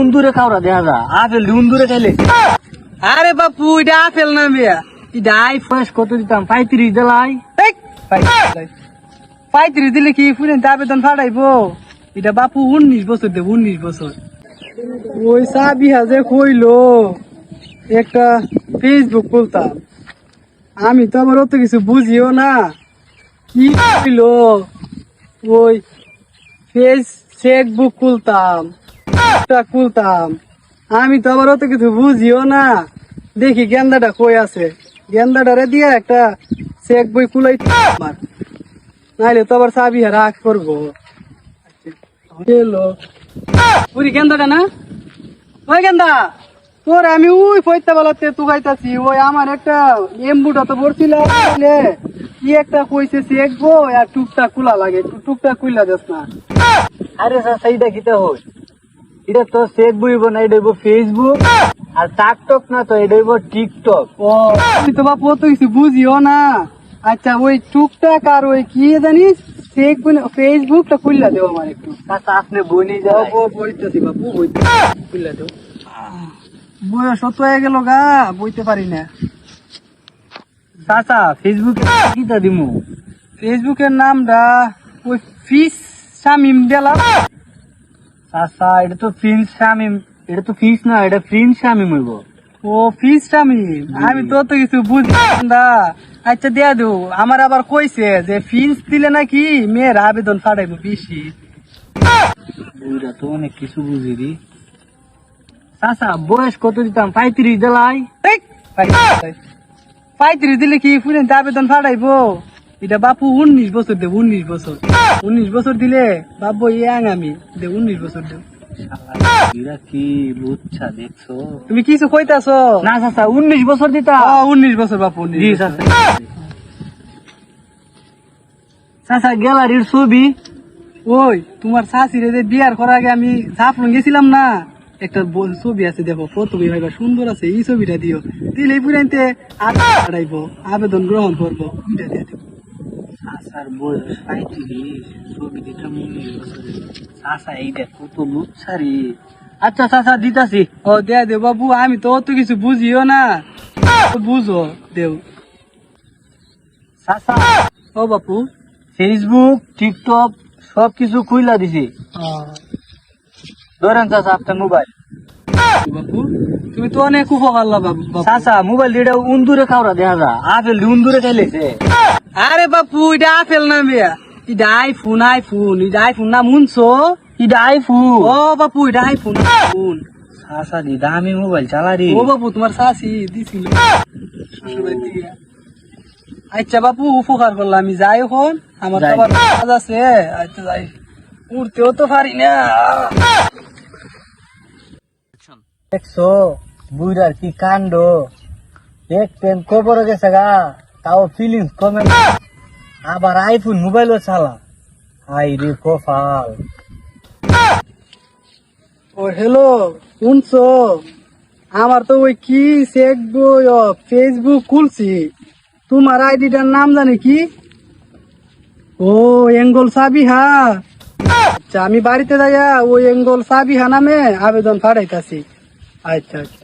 উন্দুরে খাওয়া দেখা যা। আপেল উন্দুরে খাইলে। আরে বাপু এটা আপেল না মিয়া। এটা আই বয়স কত দিতাম পঁয়ত্রিশ দিলাই। পঁয়ত্রিশ দিলে কি ফুলেন আবেদন ফাটাইবো? এটা বাপু উনিশ বছর দেব উনিশ বছর। ওই সাবি হাজে কইলো একটা ফেসবুক খুলতাম। আমি তো আমার অত কিছু বুঝিও না। কি কইলো? ওই ফেস চেকবুক খুলতাম। খুলতাম। আমি তো আবার অত কিছু বুঝিও না। দেখি গেন্দাটা কই আছে? গেন্দাটারে দিয়ে একটা চেক বই আমার। নাইলে তো আবার চাবি রাখ করব পুরি গেন্দাটা না? ওই গেন্দা, তোর আমি ওই পয়তা বেলাতে তুগাইতাছি, ওই আমার একটা এম্বুটা তো পড়ছিল কি একটা কইছে চেক বই আর টুকটাক কুলা লাগে, টুকটাক কুলা দেস না। আরে স্যার, সেইটা কিতে হই এটা তো চেক বইব না এটা হইব ফেসবুক আর টাকটক না তো এটা হইব টিকটক ও তুমি তো বাপু তো কিছু বুঝিও না। আচ্ছা ওই টুকটাক আর ওই কি জানিস চেক ফেসবুকটা খুললা আমার একটু। চাচা আপনি বইতেছি বাপু বইতে। খুললা বয়স অত হয়ে গেল গা বইতে পারি না। চাচা ফেসবুকে কিটা দিমু? ফেসবুকের নামটা ওই ফিস শামিম বেলা চাচা এটা তো প্রিন্স শামিম এটা তো ফিস না এটা প্রিন্স শামিম হইব। ও ফিস শামিম আমি তো তো কিছু বুঝি না আচ্ছা দেয়া আমার আবার কইছে যে ফিস দিলে নাকি মেয়ের আবেদন ফাটাইবো বেশি। তো অনেক কিছু বুঝি রে। চাচা বয়স কত দিতাম? পঁয়ত্রিশ দিলাই। পঁয়ত্রিশ। দিলে কি ফুলেন আবেদন ফাটাইবো? এটা বাপু উনিশ বছর দেব উনিশ বছর। উনিশ বছর দিলে বাবু ইয়াং আমি। দে উনিশ বছর দেব কি লুচ্ছা দেখছ? তুমি কিছু কইতাছ? না চাচা উনিশ বছর দিতাম উনিশ বছর বাপু জি চাচা চাচা গ্যালারির ছবি। ওই তোমার যে বিয়ার করার আগে আমি জাফলং গেছিলাম না? একটা ছবি আছে দেখো প্রথমে ভাইবা সুন্দর আছে এই ছবিটা দিও। দিলে পুরাইতে আড়াইব আবেদন গ্রহণ করব। এটা দিয়ে বয়স ছবি চাচা এইটা কত আচ্ছা দিতাছি ও দে দে বাবু আমি তো অত কিছু বুঝিও না বুঝো দেও ও বাপু ফেসবুক টিকটক সব কিছু খুইলা দিছি। ধরেন চাচা আপনার মোবাইল বাপু তুমি তো অনেক উপকার লাভ বাবু। চাচা মোবাইল দিয়ে উন্দুরে খাওয়া দেখা যা। আপেল উন্দুরে খাইলেছে। আরে বাপু এটা আপেল না মেয়া? এটা আইফোন আইফোন এটা আইফোন না মুনছো? এটা আইফোন ও বাপু এটা আইফোন আইফোন। চাচা দি দামি মোবাইল চালা রে ও বাপু তোমার শাশি দিছিল থেকে। আচ্ছা বাপু উপকার করলাম আমি। যাই এখন আমার তো আবার কাজ আছে। আচ্ছা যাই। উঠতেও তো পারি না। দেখছ বুইরার কি কাণ্ড? এক প্রেম কবর গেছে গা। তাও ফিলিংস কমে। আবার আইফোন মোবাইলও চালা। হাই রে কপাল। ও হ্যালো শুনছো? আমার তো ওই কি চেক বই ফেসবুক খুলছি। তোমার আইডিটার নাম জানি কি? ও, এঙ্গল সাবিহা। আচ্ছা আমি বাড়িতে যাইয়া ওই এঙ্গল সাবিহা নামে আবেদন পাঠাইতাছি। আচ্ছা আচ্ছা।